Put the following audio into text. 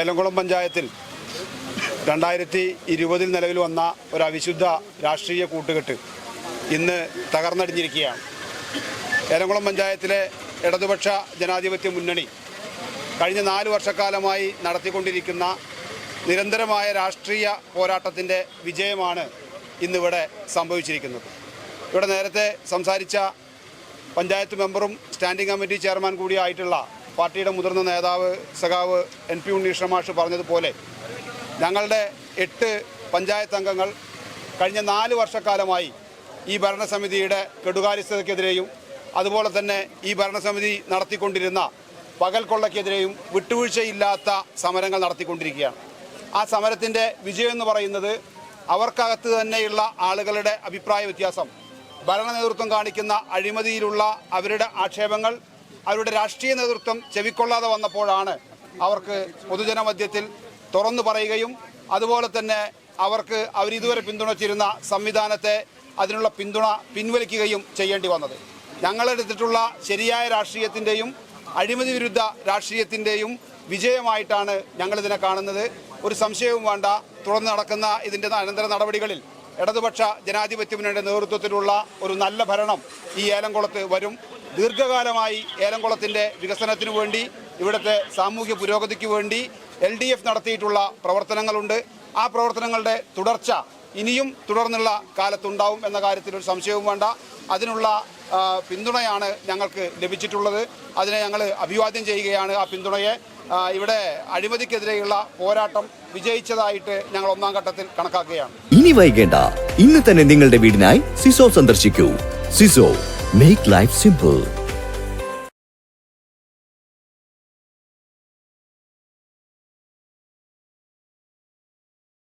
ഏലംകുളം പഞ്ചായത്തിൽ രണ്ടായിരത്തി ഇരുപതിൽ നിലവിൽ വന്ന ഒരു അവിശുദ്ധ രാഷ്ട്രീയ കൂട്ടുകെട്ട് ഇന്ന് തകർന്നടിഞ്ഞിരിക്കുകയാണ്. ഏലംകുളം പഞ്ചായത്തിലെ ഇടതുപക്ഷ ജനാധിപത്യ മുന്നണി കഴിഞ്ഞ നാല് വർഷക്കാലമായി നടത്തിക്കൊണ്ടിരിക്കുന്ന നിരന്തരമായ രാഷ്ട്രീയ പോരാട്ടത്തിന്റെ വിജയമാണ് ഇന്നിവിടെ സംഭവിച്ചിരിക്കുന്നത്. ഇവിടെ നേരത്തെ സംസാരിച്ച പഞ്ചായത്ത് മെമ്പറും സ്റ്റാൻഡിംഗ് കമ്മിറ്റി ചെയർമാൻ കൂടിയായിട്ടുള്ള പാർട്ടിയുടെ മുതിർന്ന നേതാവ് സഖാവ് എൻ പി ഉണ്ണീഷമാഷ് പറഞ്ഞതുപോലെ ഞങ്ങളുടെ എട്ട് പഞ്ചായത്ത് അംഗങ്ങൾ കഴിഞ്ഞ നാല് വർഷക്കാലമായി ഈ ഭരണസമിതിയുടെ കെടുകാര്യസ്ഥതയ്ക്കെതിരെയും അതുപോലെ തന്നെ ഈ ഭരണസമിതി നടത്തിക്കൊണ്ടിരുന്ന പകൽ കൊള്ളയ്ക്കെതിരെയും വിട്ടുവീഴ്ചയില്ലാത്ത സമരങ്ങൾ നടത്തിക്കൊണ്ടിരിക്കുകയാണ്. ആ സമരത്തിന്റെ വിജയം എന്ന് പറയുന്നത് അവർക്കകത്ത് തന്നെയുള്ള ആളുകളുടെ അഭിപ്രായ വ്യത്യാസം. ഭരണ നേതൃത്വം കാണിക്കുന്ന അഴിമതിയിലുള്ള അവരുടെ ആക്ഷേപങ്ങൾ അവരുടെ രാഷ്ട്രീയ നേതൃത്വം ചെവിക്കൊള്ളാതെ വന്നപ്പോഴാണ് അവർക്ക് പൊതുജനമധ്യത്തിൽ തുറന്നു പറയുകയും അതുപോലെ തന്നെ അവർക്ക് അവരിതുവരെ പിന്തുണച്ചിരുന്ന സംവിധാനത്തെ അതിനുള്ള പിന്തുണ പിൻവലിക്കുകയും ചെയ്യേണ്ടി വന്നത്. ഞങ്ങളെടുത്തിട്ടുള്ള ശരിയായ രാഷ്ട്രീയത്തിന്റെയും അഴിമതി വിരുദ്ധ രാഷ്ട്രീയത്തിന്റെയും വിജയമായിട്ടാണ് ഞങ്ങളിതിനെ കാണുന്നത്. ഒരു സംശയവും വേണ്ട. തുടർന്ന് നടക്കുന്ന ഇതിന്റെ അനന്തര നടപടികളിൽ ഇടതുപക്ഷ ജനാധിപത്യ മുന്നണിയുടെ നേതൃത്വത്തിലുള്ള ഒരു നല്ല ഭരണം ഈ ഏലംകുളത്ത് വരും. ദീർഘകാലമായി ഏലംകുളത്തിന്റെ വികസനത്തിനു വേണ്ടി ഇവിടുത്തെ സാമൂഹ്യ പുരോഗതിക്ക് വേണ്ടി എൽ ഡി എഫ് നടത്തിയിട്ടുള്ള പ്രവർത്തനങ്ങളുണ്ട്. ആ പ്രവർത്തനങ്ങളുടെ തുടർച്ച ഇനിയും തുടർന്നുള്ള കാലത്തുണ്ടാവും എന്ന കാര്യത്തിൽ ഒരു സംശയവും വേണ്ട. അതിനുള്ള പിന്തുണയാണ് ഞങ്ങൾക്ക് ലഭിച്ചിട്ടുള്ളത്. അതിനെ ഞങ്ങൾ അഭിവാദ്യം ചെയ്യുകയാണ് ആ പിന്തുണയെ. ഇവിടെ അഴിമതിക്കെതിരെയുള്ള പോരാട്ടം വിജയിച്ചതായിട്ട് ഞങ്ങൾ ഒന്നാം ഘട്ടത്തിൽ കണക്കാക്കുകയാണ്. ഇനി വൈകേണ്ട ഇന്ന് തന്നെ നിങ്ങളുടെ വീടിനായി സിസോ സന്ദർശിക്കൂ. സിസോ Make life simple.